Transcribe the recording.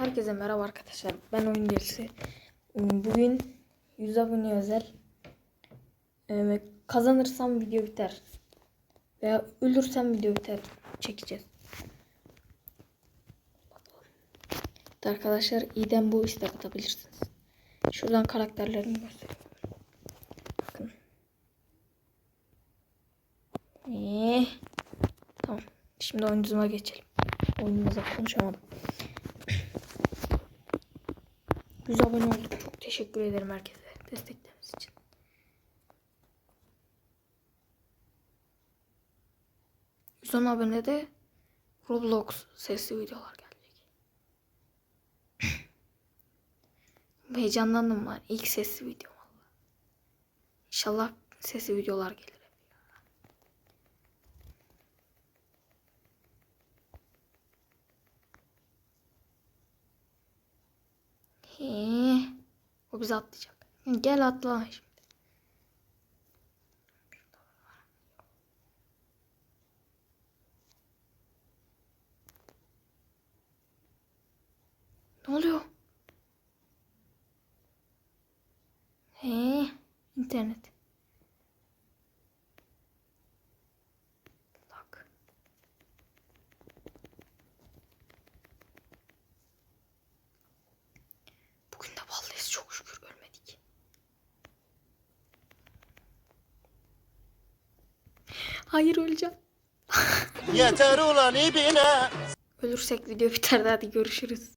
Herkese merhaba arkadaşlar. Ben Oyun Delisi. Bugün 100 abone özel. Ee, kazanırsam video biter. Veya ölürsem video biter. Çekeceğiz. Evet arkadaşlar iyiden bu istek atabilirsiniz. Şuradan karakterlerimi göstereyim. Bakın. Ee, tamam. Şimdi oyuncumuza geçelim. Oyunumuza konuşamadım. 100 abone olduk. Çok teşekkür ederim herkese destekleriniz için. Yüzden abonede Roblox sesli videolar gelecek. Heyecanlandım var. İlk sesli video valla. İnşallah sesli videolar gelir. He, o bizi atlayacak. Gel atla şimdi. Ne oluyor? He, internet. Bak. Bugün de vallahi çok şükür ölmedik. Hayır öleceğim. Yeter ulan ibine. Ölürsek video biter hadi görüşürüz.